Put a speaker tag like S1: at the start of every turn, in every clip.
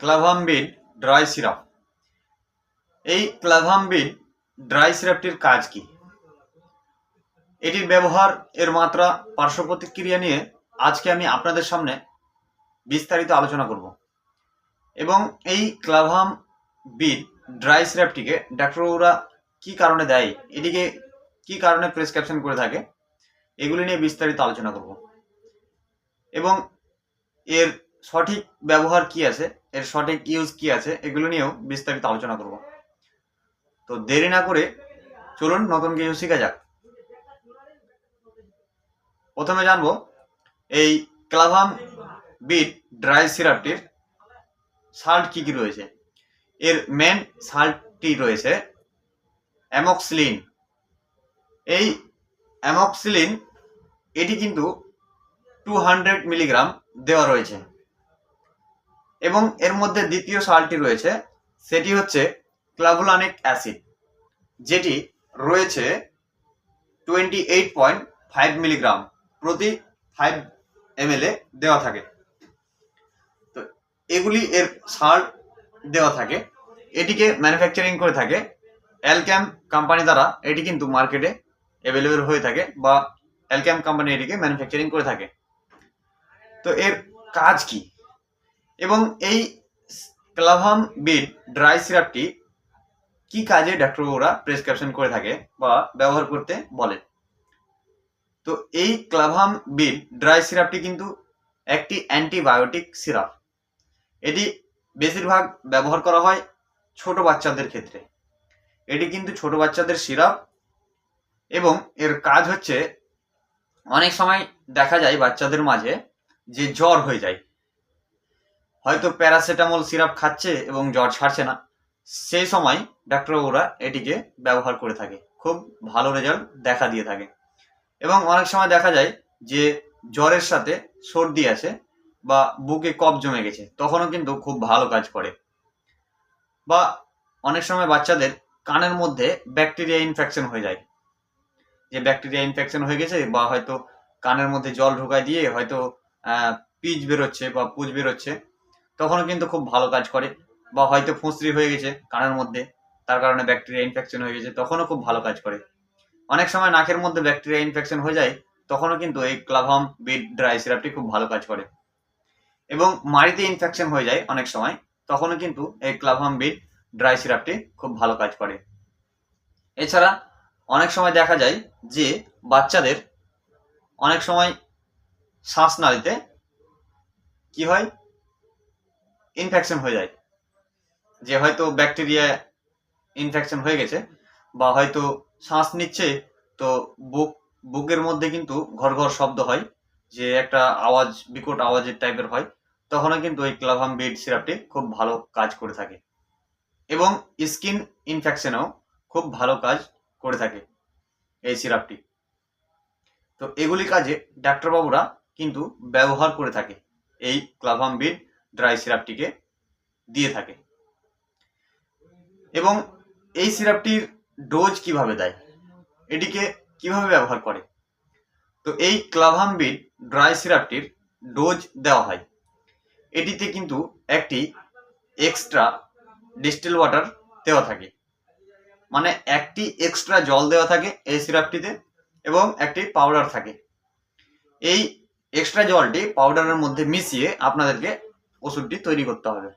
S1: ক্লাভামবিন dry syrup. এই ক্লাভামবিন dry সিরাপটির কাজ কি? এটির ব্যবহার, এর মাত্রা, পার্শ্ব প্রতিক্রিয়া নিয়ে আজকে আমি আপনাদের সামনে বিস্তারিত আলোচনা করব। এবং এই ক্লাভাম বিন ড্রাই সিরাপটিকে ডাক্তারবাবুরা কি কারণে দেয়, এটিকে কি কারণে প্রেসক্রিপশন করে থাকে, এগুলি নিয়ে বিস্তারিত আলোচনা করব। এবং এর সঠিক ব্যবহার কি আছে এর সঠিক ইউজ কি আছে এগুলো নিয়েও বিস্তারিত আলোচনা করব। তো দেরি না করে চলুন নতুন কিছু শেখা যাক। প্রথমে জানব এই ক্লাভাম বিট ড্রাই সিরাপটির সাল্ট কি কি রয়েছে? এর মেন সাল্টটি রয়েছে অ্যামক্সিলিন এই অ্যামক্সিলিন এটি কিন্তু টু হান্ড্রেড মিলিগ্রাম দেওয়া রয়েছে। এবং এর মধ্যে দ্বিতীয় সালটি রয়েছে, সেটি হচ্ছে ক্লাভুলানিক অ্যাসিড, যেটি রয়েছে twenty eight point five milligram প্রতি ফাইভ এম দেওয়া থাকে। তো এগুলি এর সার দেওয়া থাকে, এটিকে ম্যানুফ্যাকচারিং করে থাকে অ্যালক্যাম কোম্পানি দ্বারা এটি কিন্তু মার্কেটে অ্যাভেলেবেল হয়ে থাকে বা অ্যালক্যাম কোম্পানি এটিকে ম্যানুফ্যাকচারিং করে থাকে। তো এর কাজ কি? এবং এই ক্লাভাম বিট ড্রাই সিরাপটি কি কাজে ডাক্তারবাবুরা প্রেসক্রিপশন করে থাকে বা ব্যবহার করতে বলে? তো এই ক্লাভাম বিট ড্রাই সিরাপটি কিন্তু একটি অ্যান্টিবায়োটিক সিরাপ। এটি বেশিরভাগ ব্যবহার করা হয় ছোট বাচ্চাদের ক্ষেত্রে। এটি কিন্তু ছোট বাচ্চাদের সিরাপ এবং এর কাজ হচ্ছে অনেক সময় দেখা যায় বাচ্চাদের মাঝে যে জ্বর হয়ে যায়। হয়তো প্যারাসিটামল সিরাপ খাচ্ছে এবং জ্বর ছাড়ছে না। সেই সময় ডাক্তারবাবুরা এটিকে ব্যবহার করে থাকে। খুব ভালো রেজাল্ট দেখা দিয়ে থাকে। এবং অনেক সময় দেখা যায় যে জ্বরের সাথে সর্দি আছে বা বুকে কফ জমে গেছে, তখনও কিন্তু খুব ভালো কাজ করে। বা অনেক সময় বাচ্চাদের কানের মধ্যে ব্যাকটেরিয়া ইনফেকশন হয়ে যায়। যে ব্যাকটেরিয়া ইনফেকশন হয়ে গেছে বা হয়তো কানের মধ্যে জল ঢোকায় দিয়ে হয়তো পিচ বেরোচ্ছে বা পুজ বেরোচ্ছে তখনও কিন্তু খুব ভালো কাজ করে বা হয়তো ফুঁসরি হয়ে গেছে কানের মধ্যে, তার কারণে ব্যাকটেরিয়া ইনফেকশন হয়ে গেছে, তখনও খুব ভালো কাজ করে। অনেক সময় নাকের মধ্যে ব্যাকটেরিয়া ইনফেকশন হয়ে যায়, তখনও কিন্তু এই ক্লাভাম, বিট, ড্রাই সিরাপটি খুব ভালো কাজ করে। এবং মাড়িতে ইনফেকশন হয়ে যায় অনেক সময়, তখনও কিন্তু এই ক্লাভাম, বিট, ড্রাই সিরাপটি খুব ভালো কাজ করে। এছাড়া অনেক সময় দেখা যায় যে বাচ্চাদের অনেক সময় শ্বাসনালীতে কি হয়? ইনফেকশন হয়ে যায়। যে হয়তো ব্যাকটেরিয়া ইনফেকশন হয়ে গেছে বা হয়তো শ্বাস নিচ্ছে, তো বুক, বুকের মধ্যে কিন্তু ঘর ঘর শব্দ হয়, যে একটা আওয়াজ, বিকট আওয়াজের টাইপের হয়, তখনও কিন্তু এই ক্লাভাম বিড সিরাপটি খুব ভালো কাজ করে থাকে। এবং স্কিন ইনফেকশনেও খুব ভালো কাজ করে থাকে এই সিরাপটি। তো এগুলি কাজে ডাক্তারবাবুরা কিন্তু ব্যবহার করে থাকে এই ক্লাভাম বিড ড্রাই সিরাপটিকে দিয়ে থাকে। এবং এই সিরাপটির ডোজ কীভাবে দেয়? এটিকে কীভাবে ব্যবহার করে? তো এই ক্লাভাম বিড ড্রাই সিরাপটির ডোজ দেওয়া হয়। এটিতে কিন্তু একটি এক্সট্রা ডিস্টিল ওয়াটার দেওয়া থাকে। মানে একটি এক্সট্রা জল দেওয়া থাকে এই সিরাপটিতে এবং একটি পাউডার থাকে। এই এক্সট্রা জলটি পাউডারের মধ্যে মিশিয়ে আপনাদেরকে ওষুধটি তৈরি করতে হবে।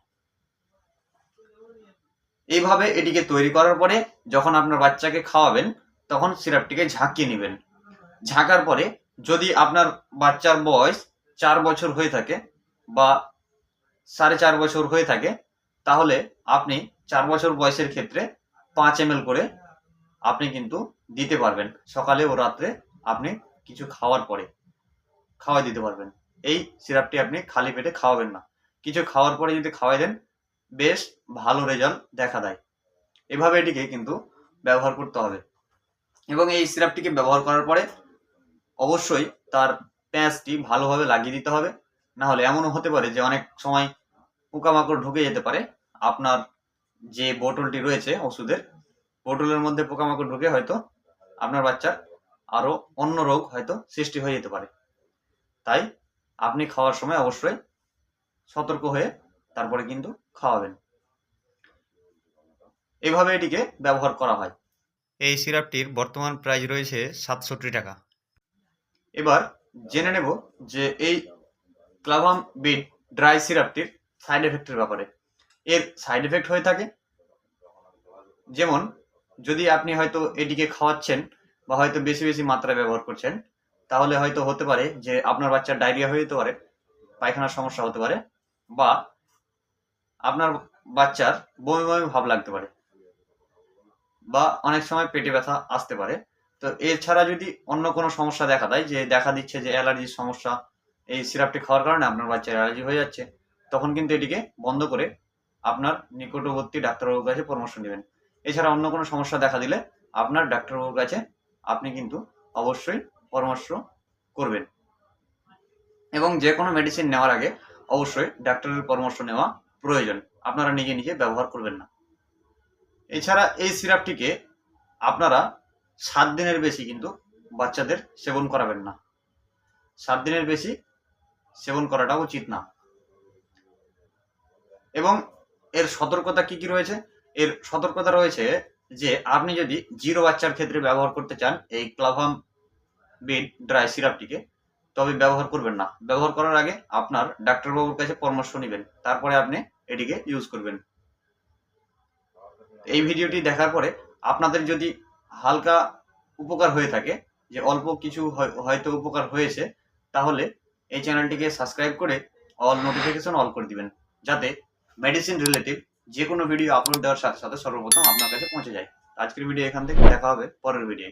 S1: এইভাবে এটিকে তৈরি করার পরে যখন আপনার বাচ্চাকে খাওয়াবেন, তখন সিরাপটিকে ঝাঁকিয়ে নেবেন। ঝাঁকার পরে যদি আপনার বাচ্চার বয়স চার বছর হয়ে থাকে বা সাড়ে চার বছর হয়ে থাকে, তাহলে আপনি চার বছর বয়সের ক্ষেত্রে পাঁচ এম করে আপনি কিন্তু দিতে পারবেন। সকালে ও রাত্রে আপনি কিছু খাওয়ার পরে খাওয়াই দিতে পারবেন। এই সিরাপটি আপনি খালি পেটে খাওয়াবেন না। কিছু খাওয়ার পরে যদি খাওয়াই দেন, বেশ ভালো রেজাল্ট দেখা দেয়। এভাবে এটিকে কিন্তু ব্যবহার করতে হবে। এবং এই সিরাপটিকে ব্যবহার করার পরে অবশ্যই তার প্যাঁচটি ভালোভাবে লাগিয়ে দিতে হবে। না হলে এমনও হতে পারে যে অনেক সময় পোকামাকড় ঢুকে যেতে পারে। আপনার যে বোতলটি রয়েছে ওষুধের, বোতলের মধ্যে পোকামাকড় ঢুকে হয়তো আপনার বাচ্চার আরও অন্য রোগ হয়তো সৃষ্টি হয়ে যেতে পারে। তাই আপনি খাওয়ার সময় অবশ্যই সতর্ক হয়ে তারপরে কিন্তু খাওয়াবেন। এভাবে এটিকে ব্যবহার করা হয়। এই সিরাপটির বর্তমান প্রাইস রয়েছে সাতষট্টি টাকা। এবার জেনে নেব যে এই ক্লাভাম বিট ড্রাই সিরাপটির সাইড এফেক্টের ব্যাপারে। এর সাইড এফেক্ট হয়ে থাকে। যেমন যদি আপনি হয়তো এটিকে খাওয়াচ্ছেন বা হয়তো বেশি বেশি মাত্রায় ব্যবহার করছেন তাহলে হয়তো হতে পারে যে আপনার বাচ্চার ডায়রিয়া হয়ে যেতে পারে পায়খানার সমস্যা হতে পারে বা আপনার বাচ্চার বমি বমি ভাব লাগতে পারে বা অনেক সময় পেটে ব্যথা আসতে পারে। তো এছাড়া যদি অন্য কোনো সমস্যা দেখা দেয়, যে দেখা দিচ্ছে যে অ্যালার্জির সমস্যা, এই সিরাপটি খাওয়ার কারণে আপনার বাচ্চার অ্যালার্জি হয়ে যাচ্ছে, তখন কিন্তু এটিকে বন্ধ করে আপনার নিকটবর্তী ডাক্তারবাবুর কাছে পরামর্শ নেবেন। এছাড়া অন্য কোনো সমস্যা দেখা দিলে আপনার ডাক্তারবাবুর কাছে আপনি কিন্তু অবশ্যই পরামর্শ করবেন। এবং যে কোনো মেডিসিন নেওয়ার আগে অবশ্যই ডাক্তারের পরামর্শ নেওয়া প্রয়োজন। আপনারা নিজে নিজে ব্যবহার করবেন না। এছাড়া এই সিরাপটিকে আপনারা সাত দিনের বেশি কিন্তু বাচ্চাদের সেবন করাবেন না। সাত দিনের বেশি সেবন করাটা উচিত না। এবং এর সতর্কতা কি কি রয়েছে? এর সতর্কতা রয়েছে যে, আপনি যদি জিরো বাচ্চার ক্ষেত্রে ব্যবহার করতে চান, এই ক্লাভাম বিট ড্রাই সিরাপটিকে তবে ব্যবহার করবেন না। ব্যবহার করার আগে আপনার ডাক্তারবাবুর কাছে পরামর্শ নেবেন। তারপরে আপনি এটিকে ইউজ করবেন। এই ভিডিওটি দেখার পরে আপনাদের যদি হালকা উপকার হয়ে থাকে, যে অল্প কিছু হয়- হয়তো উপকার হয়েছে, তাহলে এই চ্যানেলটিকে সাবস্ক্রাইব করে অল নোটিফিকেশন অল করে দিবেন। যাতে মেডিসিন রিলেটিভ যে কোনো ভিডিও আপলোড দেওয়ার সাথে সাথে সর্বপ্রথম আপনার কাছে পৌঁছে যায়। আজকের ভিডিও এখান থেকে দেখা হবে পরের ভিডিও